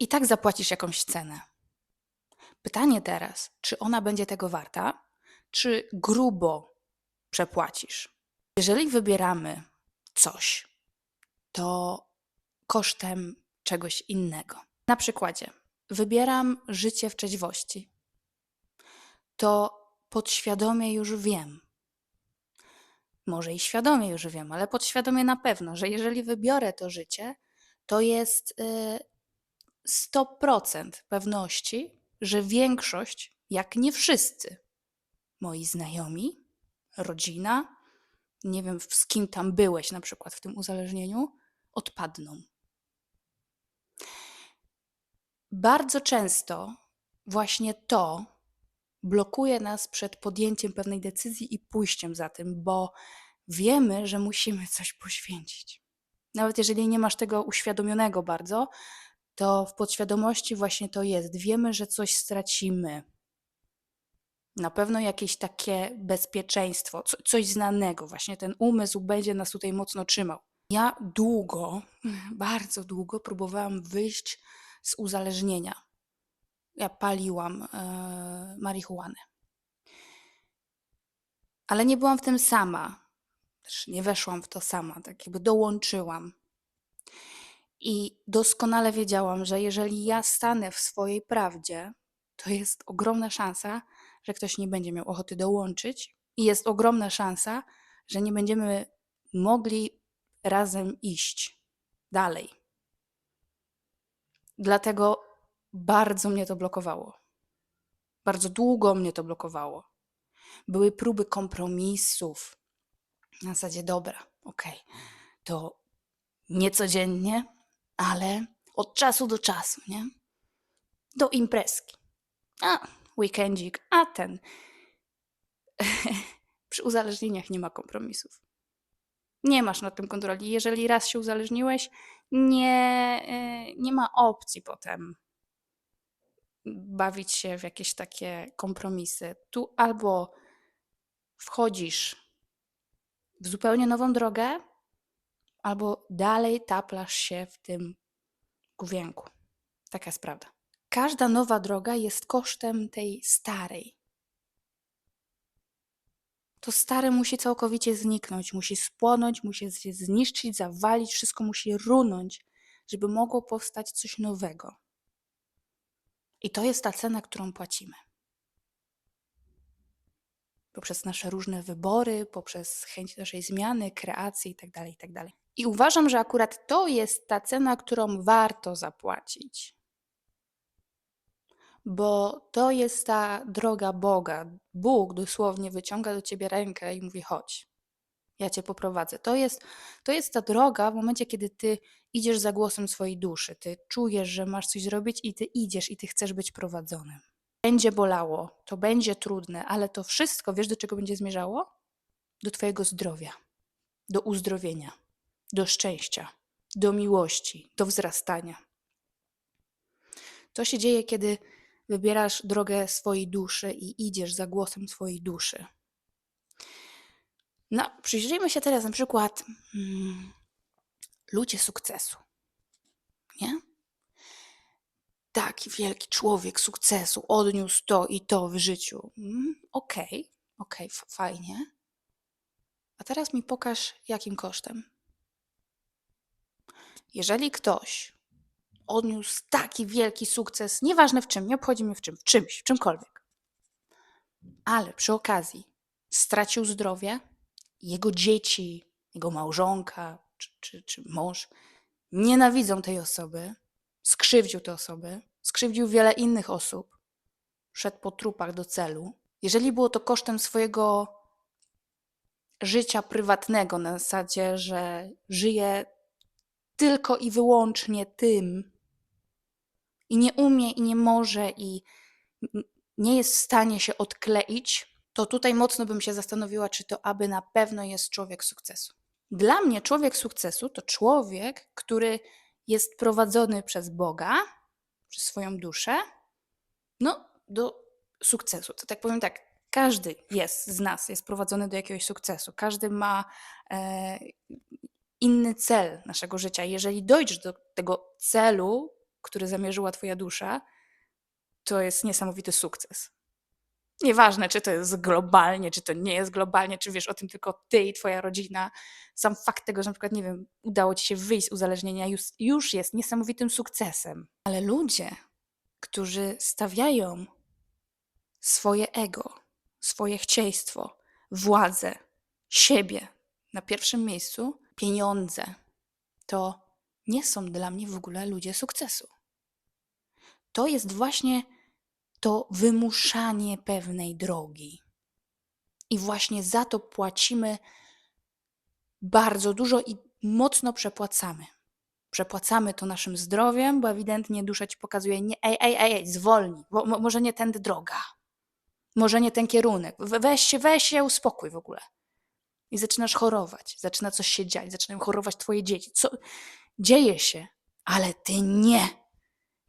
i tak zapłacisz jakąś cenę. Pytanie teraz, czy ona będzie tego warta, czy grubo przepłacisz? Jeżeli wybieramy coś, to kosztem czegoś innego. Na przykładzie, wybieram życie w trzeźwości, to podświadomie już wiem, może i świadomie już wiem, ale podświadomie na pewno, że jeżeli wybiorę to życie, to jest y, 100% pewności, że większość, jak nie wszyscy, moi znajomi, rodzina, nie wiem z kim tam byłeś na przykład w tym uzależnieniu, odpadną. Bardzo często właśnie to blokuje nas przed podjęciem pewnej decyzji i pójściem za tym, bo wiemy, że musimy coś poświęcić. Nawet jeżeli nie masz tego uświadomionego bardzo, to w podświadomości właśnie to jest. Wiemy, że coś stracimy. Na pewno jakieś takie bezpieczeństwo, co, coś znanego. Właśnie ten umysł będzie nas tutaj mocno trzymał. Ja długo, bardzo długo próbowałam wyjść z uzależnienia. Ja paliłam e, marihuanę. Ale nie byłam w tym sama. Też nie weszłam w to sama, tak jakby dołączyłam. I doskonale wiedziałam, że jeżeli ja stanę w swojej prawdzie, to jest ogromna szansa, że ktoś nie będzie miał ochoty dołączyć, i jest ogromna szansa, że nie będziemy mogli razem iść dalej. Dlatego bardzo mnie to blokowało. Bardzo długo mnie to blokowało. Były próby kompromisów. Na zasadzie, dobra, okej, to nie codziennie, ale od czasu do czasu, nie? Do imprezki. A, weekendzik, a ten. Przy uzależnieniach nie ma kompromisów. Nie masz nad tym kontroli. Jeżeli raz się uzależniłeś, nie, y, nie ma opcji potem bawić się w jakieś takie kompromisy. Tu albo wchodzisz w zupełnie nową drogę, albo dalej taplasz się w tym główienku. Taka jest prawda. Każda nowa droga jest kosztem tej starej. To stare musi całkowicie zniknąć, musi spłonąć, musi się zniszczyć, zawalić, wszystko musi runąć, żeby mogło powstać coś nowego. I to jest ta cena, którą płacimy. Poprzez nasze różne wybory, poprzez chęć naszej zmiany, kreacji itd. itd. I uważam, że akurat to jest ta cena, którą warto zapłacić. Bo to jest ta droga Boga. Bóg dosłownie wyciąga do ciebie rękę i mówi: chodź, ja cię poprowadzę. To jest, to jest ta droga w momencie, kiedy ty idziesz za głosem swojej duszy. Ty czujesz, że masz coś zrobić i ty idziesz i ty chcesz być prowadzonym. Będzie bolało, to będzie trudne, ale to wszystko, wiesz do czego będzie zmierzało? Do twojego zdrowia, do uzdrowienia, do szczęścia, do miłości, do wzrastania. To się dzieje, kiedy wybierasz drogę swojej duszy i idziesz za głosem swojej duszy. No, przyjrzyjmy się teraz na przykład mm, ludzie sukcesu. Nie? Taki wielki człowiek sukcesu odniósł to i to w życiu. Mm, okej, okej, f- fajnie. A teraz mi pokaż, jakim kosztem. Jeżeli ktoś odniósł taki wielki sukces, nieważne w czym, nie obchodzi mnie w czym, w czymś, w czymkolwiek, ale przy okazji stracił zdrowie, jego dzieci, jego małżonka czy, czy, czy mąż nienawidzą tej osoby, skrzywdził te osoby, skrzywdził wiele innych osób, szedł po trupach do celu. Jeżeli było to kosztem swojego życia prywatnego, na zasadzie, że żyje tylko i wyłącznie tym i nie umie i nie może i nie jest w stanie się odkleić, to tutaj mocno bym się zastanowiła, czy to aby na pewno jest człowiek sukcesu. Dla mnie człowiek sukcesu to człowiek, który jest prowadzony przez Boga, przez swoją duszę, no, do sukcesu. To tak powiem tak, każdy jest z nas, jest prowadzony do jakiegoś sukcesu. Każdy ma e, inny cel naszego życia. Jeżeli dojdziesz do tego celu, który zamierzyła Twoja dusza, to jest niesamowity sukces. Nieważne, czy to jest globalnie, czy to nie jest globalnie, czy wiesz o tym tylko ty i twoja rodzina. Sam fakt tego, że na przykład, nie wiem, udało ci się wyjść z uzależnienia, już, już jest niesamowitym sukcesem. Ale ludzie, którzy stawiają swoje ego, swoje chcieństwo, władzę, siebie na pierwszym miejscu, pieniądze, to nie są dla mnie w ogóle ludzie sukcesu. To jest właśnie to wymuszanie pewnej drogi. I właśnie za to płacimy bardzo dużo i mocno przepłacamy. Przepłacamy to naszym zdrowiem, bo ewidentnie dusza ci pokazuje, nie, ej, ej, ej, ej zwolnij, bo, mo- może nie tędy droga, może nie ten kierunek, We- weź się, weź się, uspokój w ogóle. I zaczynasz chorować, zaczyna coś się dziać, zaczynają chorować twoje dzieci. Co dzieje się? Ale ty nie.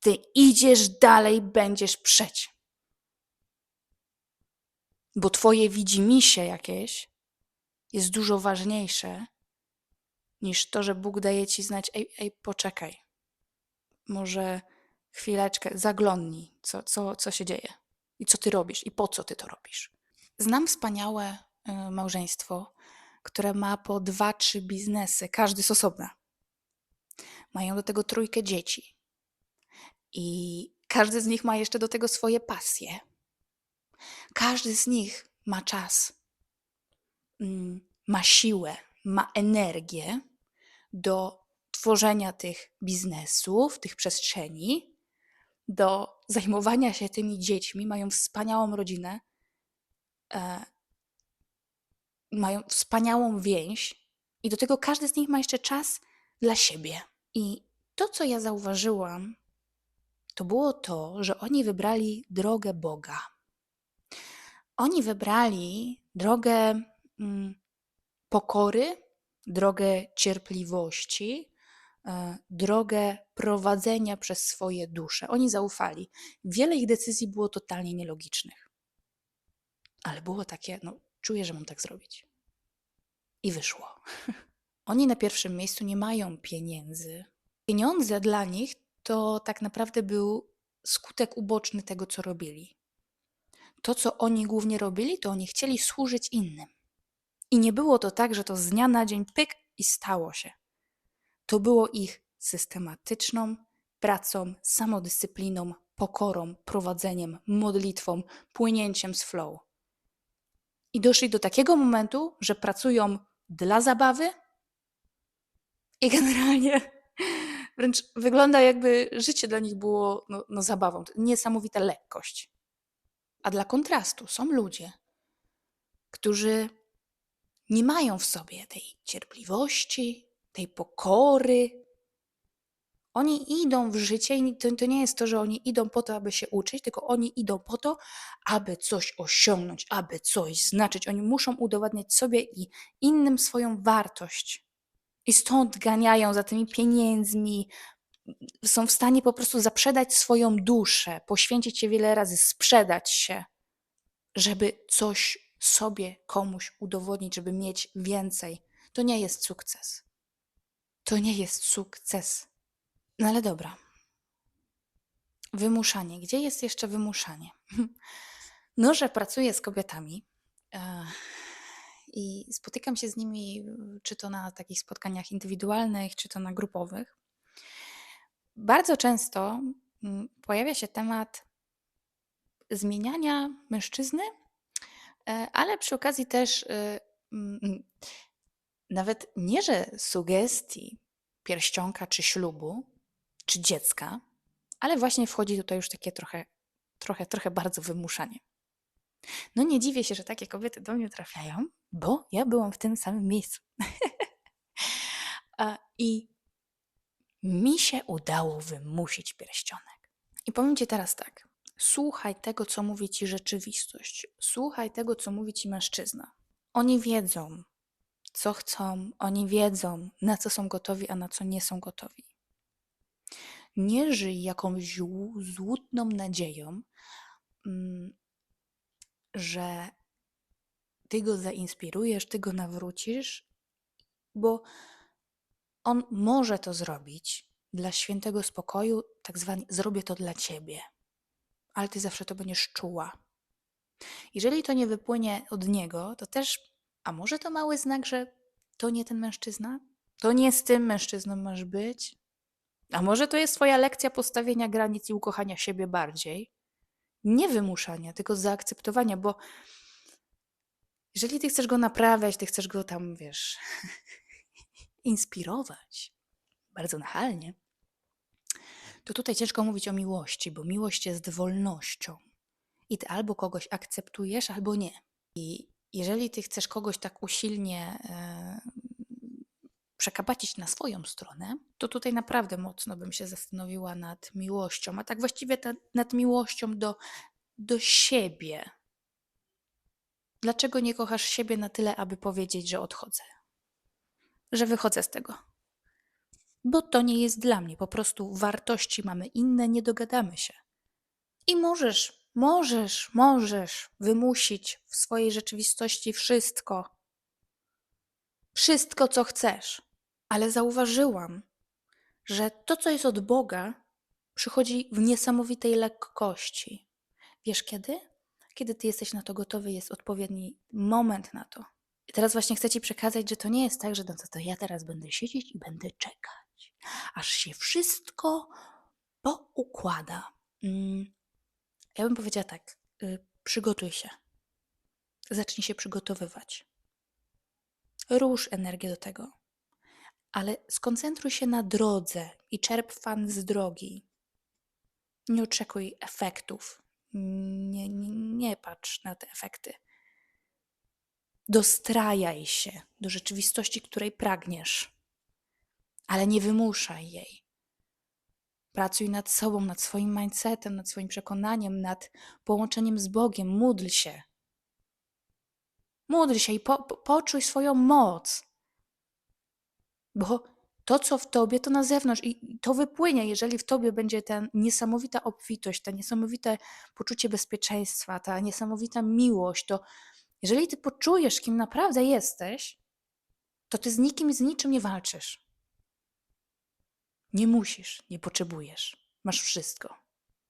Ty idziesz dalej, będziesz przeć. Bo twoje widzimisię jakieś jest dużo ważniejsze niż to, że Bóg daje ci znać, ej, ej poczekaj, może chwileczkę, zaglądnij, co, co, co się dzieje i co ty robisz i po co ty to robisz. Znam wspaniałe małżeństwo, które ma po dwa, trzy biznesy, każdy z osobna. Mają do tego trójkę dzieci. I każdy z nich ma jeszcze do tego swoje pasje. Każdy z nich ma czas, mm, ma siłę, ma energię do tworzenia tych biznesów, tych przestrzeni, do zajmowania się tymi dziećmi. Mają wspaniałą rodzinę, e, mają wspaniałą więź, i do tego każdy z nich ma jeszcze czas dla siebie. I to, co ja zauważyłam, to było to, że oni wybrali drogę Boga. Oni wybrali drogę mm, pokory, drogę cierpliwości, e, drogę prowadzenia przez swoje dusze. Oni zaufali. Wiele ich decyzji było totalnie nielogicznych. Ale było takie, no, czuję, że mam tak zrobić. I wyszło. Oni na pierwszym miejscu nie mają pieniędzy. Pieniądze dla nich to tak naprawdę był skutek uboczny tego, co robili. To, co oni głównie robili, to oni chcieli służyć innym. I nie było to tak, że to z dnia na dzień pyk i stało się. To było ich systematyczną pracą, samodyscypliną, pokorą, prowadzeniem, modlitwą, płynięciem z flow. I doszli do takiego momentu, że pracują dla zabawy i generalnie wręcz wygląda jakby życie dla nich było no, no zabawą. Niesamowita lekkość. A dla kontrastu są ludzie, którzy nie mają w sobie tej cierpliwości, tej pokory. Oni idą w życie i to, to nie jest to, że oni idą po to, aby się uczyć, tylko oni idą po to, aby coś osiągnąć, aby coś znaczyć. Oni muszą udowadniać sobie i innym swoją wartość. I stąd ganiają za tymi pieniędzmi, są w stanie po prostu zaprzedać swoją duszę, poświęcić się wiele razy, sprzedać się, żeby coś sobie komuś udowodnić, żeby mieć więcej. To nie jest sukces. To nie jest sukces. No ale dobra. Wymuszanie. Gdzie jest jeszcze wymuszanie? No, że pracuję z kobietami e, i spotykam się z nimi, czy to na takich spotkaniach indywidualnych, czy to na grupowych. Bardzo często mm, pojawia się temat zmieniania mężczyzny, e, ale przy okazji też e, mm, nawet nie, że sugestii pierścionka czy ślubu, czy dziecka, ale właśnie wchodzi tutaj już takie trochę, trochę, trochę bardzo wymuszanie. No nie dziwię się, że takie kobiety do mnie trafiają, bo ja byłam w tym samym miejscu. I mi się udało wymusić pierścionek. I powiem Ci teraz tak. Słuchaj tego, co mówi Ci rzeczywistość. Słuchaj tego, co mówi Ci mężczyzna. Oni wiedzą, co chcą, oni wiedzą, na co są gotowi, a na co nie są gotowi. Nie żyj jakąś złu- złudną nadzieją, mm, że ty go zainspirujesz, ty go nawrócisz, bo on może to zrobić, dla świętego spokoju, tak zwanie zrobię to dla ciebie, ale ty zawsze to będziesz czuła. Jeżeli to nie wypłynie od niego, to też, a może to mały znak, że to nie ten mężczyzna? To nie z tym mężczyzną masz być? A może to jest twoja lekcja postawienia granic i ukochania siebie bardziej? Nie wymuszania, tylko zaakceptowania, bo jeżeli ty chcesz go naprawiać, ty chcesz go tam, wiesz, inspirować, bardzo nachalnie, to tutaj ciężko mówić o miłości, bo miłość jest wolnością. I ty albo kogoś akceptujesz, albo nie. I jeżeli ty chcesz kogoś tak usilnie przekapacić na swoją stronę, to tutaj naprawdę mocno bym się zastanowiła nad miłością, a tak właściwie ta, nad miłością do, do siebie. Dlaczego nie kochasz siebie na tyle, aby powiedzieć, że odchodzę? Że wychodzę z tego? Bo to nie jest dla mnie. Po prostu wartości mamy inne, nie dogadamy się. I możesz, możesz, możesz wymusić w swojej rzeczywistości wszystko. Wszystko, co chcesz. Ale zauważyłam, że to, co jest od Boga, przychodzi w niesamowitej lekkości. Wiesz kiedy? Kiedy ty jesteś na to gotowy, jest odpowiedni moment na to. I teraz właśnie chcę ci przekazać, że to nie jest tak, że no to, to ja teraz będę siedzieć i będę czekać, aż się wszystko poukłada. Mm, ja bym powiedziała tak, y, przygotuj się. Zacznij się przygotowywać. Rusz energię do tego. Ale skoncentruj się na drodze i czerp fan z drogi. Nie oczekuj efektów. Nie, nie, nie patrz na te efekty. Dostrajaj się do rzeczywistości, której pragniesz, ale nie wymuszaj jej. Pracuj nad sobą, nad swoim mindsetem, nad swoim przekonaniem, nad połączeniem z Bogiem. Módl się. Módl się i po, po, poczuj swoją moc. Bo to, co w tobie, to na zewnątrz i to wypłynie, jeżeli w tobie będzie ta niesamowita obfitość, ta niesamowite poczucie bezpieczeństwa, ta niesamowita miłość, to jeżeli ty poczujesz, kim naprawdę jesteś, to ty z nikim i z niczym nie walczysz. Nie musisz, nie potrzebujesz. Masz wszystko.